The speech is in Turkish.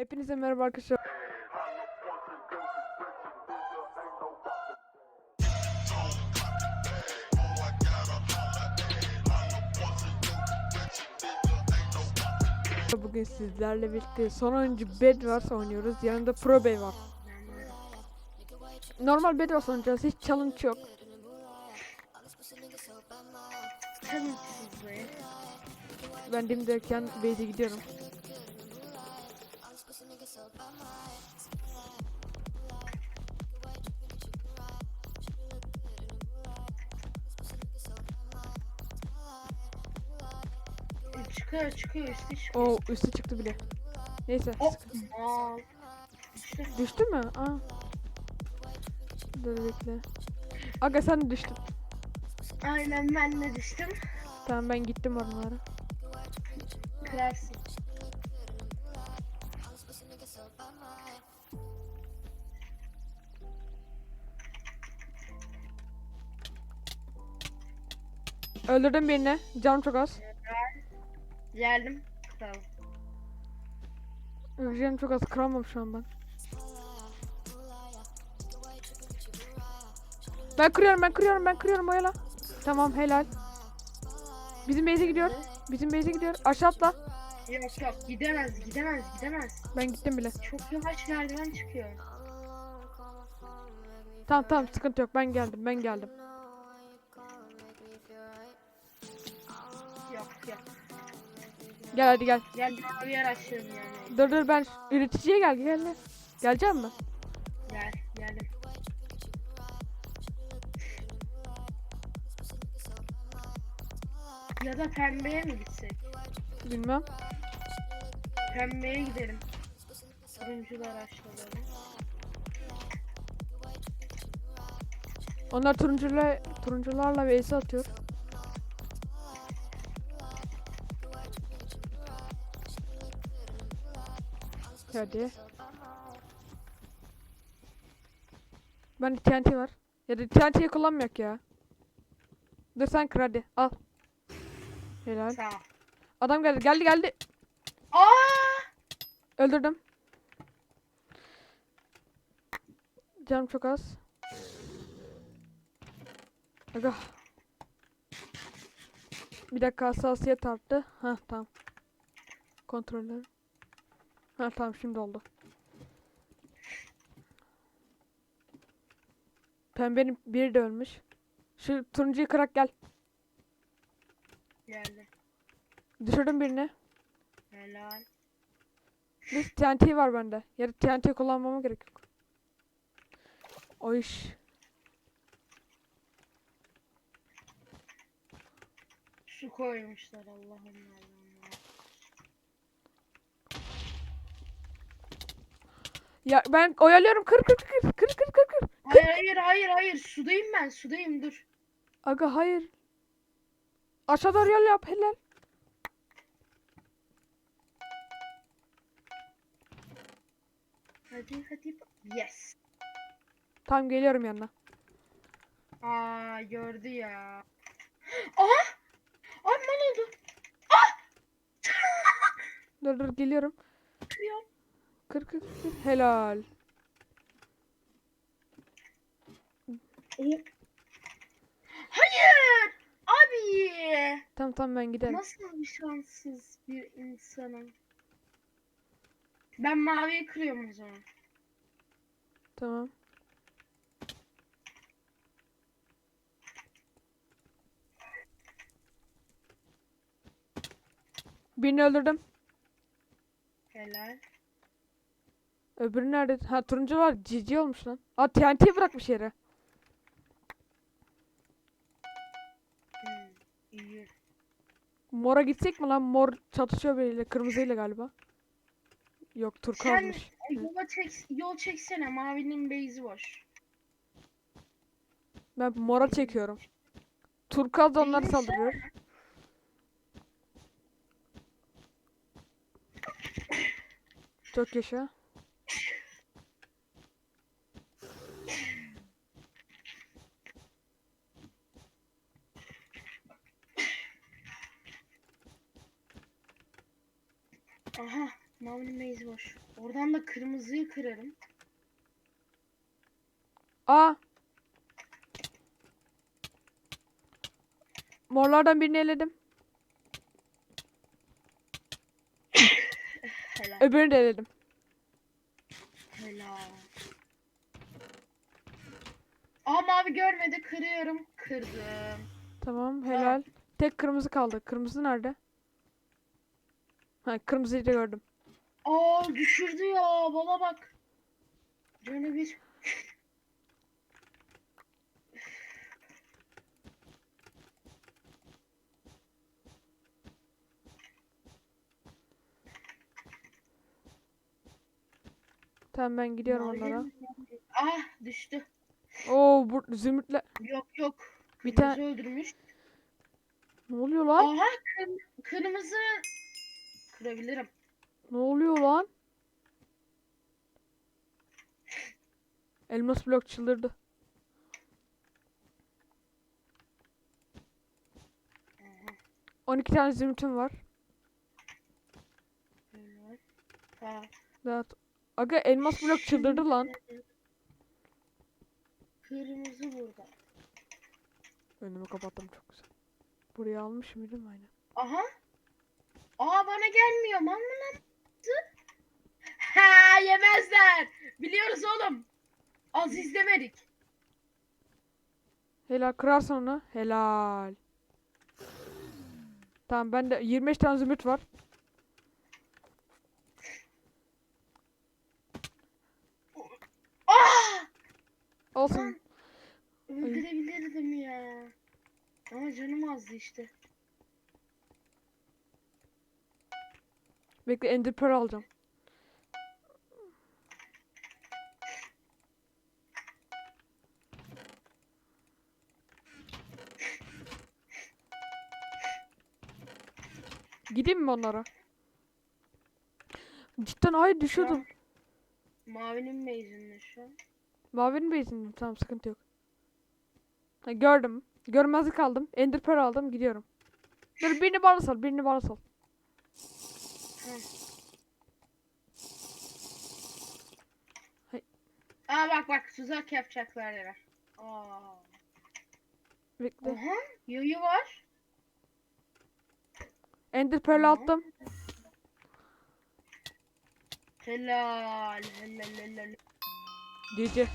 Hepinize merhaba arkadaşlar. Bugün sizlerle birlikte son oyuncu Bedwars oynuyoruz. Yanında Pro Bey var. Normal Bedwars oynayacağız. Hiç challenge yok. Ben dimdeyken base'e gidiyorum. Çıkıyor çıkıyor üstü çıkıyor. O üstü çıktı bile. Neyse. O. sıkı- Aa. İşte Düştü mü? Aa. Dur bekle. Aga sen düştün. aynen ben de düştüm. Tamam ben gittim oralara. Kırarsın. Öldürdüm birini. Canım çok az. Geldim. Tamam. Canım çok az. Kıramam şu an ben. Ben kırıyorum ben kırıyorum ben kırıyorum oyala. Tamam helal. Bizim base'e gidiyor. Bizim base'e gidiyor. Aşağı atla. Yok yok gidemez gidemez gidemez. Ben gittim bile. Çok yavaş merdiven çıkıyor. Tamam tamam sıkıntı yok. Ben geldim ben geldim. Gel hadi gel. Gel bir yer açıyorum yani. Dur dur ben üreticiye gel gel. gel. Geleceğim mi? Gel geldim. Ya da pembeye mi gitsek? Bilmem. Pembeye gidelim. Turuncular aşağıda. Onlar turuncularla turuncularla vs atıyor. Hadi. Ben TNT var. Ya da TNT'yi kullanmayak ya. Dur sen kır hadi. Al. Helal. Adam geldi. Geldi geldi. Aa! Öldürdüm. Canım çok az. Aga. Bir dakika hassasiyet arttı. Ha tamam. Kontroller. Ha tamam şimdi oldu. Pembenin biri de ölmüş. Şu turuncuyu kırak gel. Geldim. Düşürdüm birini. Helal. Bir TNT var bende. Ya TNT kullanmama gerek yok. O iş. Su koymuşlar Allah'ım Allah'ım. Ya ben oyalıyorum. Kır kır kır kır kır kır kır. Hayır hayır hayır hayır sudayım ben sudayım dur. Aga hayır. Aşağı doğru yol yap helal. Hadi hadi. Yes. Tamam geliyorum yanına. Aa gördü ya. Aha! Ay mal oldu. Dur dur geliyorum. Kırıyorum. Kır kır kır. Helal. Hayır! Abi! Tamam tamam ben giderim. Nasıl bir şanssız bir insanım. Ben maviyi kırıyorum o zaman. Tamam. Birini öldürdüm. Helal. Öbürü nerede? Ha turuncu var. Cici olmuş lan. Aa TNT bırakmış yere. Hmm, iyi. Mora gitsek mi lan? Mor çatışıyor biriyle. Kırmızıyla galiba. Yok Sen turkuazmış. yola çek, yol çeksene mavinin base'i boş. Ben mora çekiyorum. Turkuaz da onları Neyse. saldırıyor. Çok yaşa. Aha mavinin base'i boş. Oradan da kırmızıyı kırarım. Aa. Morlardan birini eledim. Helal. Öbürünü de eledim. Helal. Aa mavi görmedi. Kırıyorum. Kırdım. Tamam helal. Tek kırmızı kaldı. Kırmızı nerede? Ha kırmızıyı da gördüm. Aa düşürdü ya. Bana bak. Canı bir. Tamam ben gidiyorum onlara. mi? Ah düştü. Oo bu zümrütle. Yok yok. Bir Kırmızı tane- öldürmüş. Ne oluyor lan? Aha kır- kırmızı. Kırabilirim. Ne oluyor lan? Elmas blok çıldırdı. Aha. 12 tane zümrütüm var. Daha Aga elmas blok çıldırdı lan. Kırmızı burada. Önümü kapattım çok güzel. Buraya almış mıydım aynen. Aha. Aa bana gelmiyor. Man mı lan? Ha yemezler. Biliyoruz oğlum. Az izlemedik. Helal kırarsın onu. Helal. Tamam bende 25 tane zümrüt var. Aa! Olsun. Öldürebilirdim ya. Ama canım azdı işte. Bekle ender pearl alacağım. Gideyim mi onlara? Cidden ay düşüyordum. Mavinin base'inde şu an. Mavinin base'indeyim. Tamam sıkıntı yok. Ha, gördüm. Görmezlik aldım. Ender pearl aldım. Gidiyorum. Dur birini bana sal. Birini bana sal. Aa bak bak tuzak yapacaklar ya. Aa. Bekle. Aha yoyu var. Ender pearl Tamam. attım. Helal helal helal. Gece.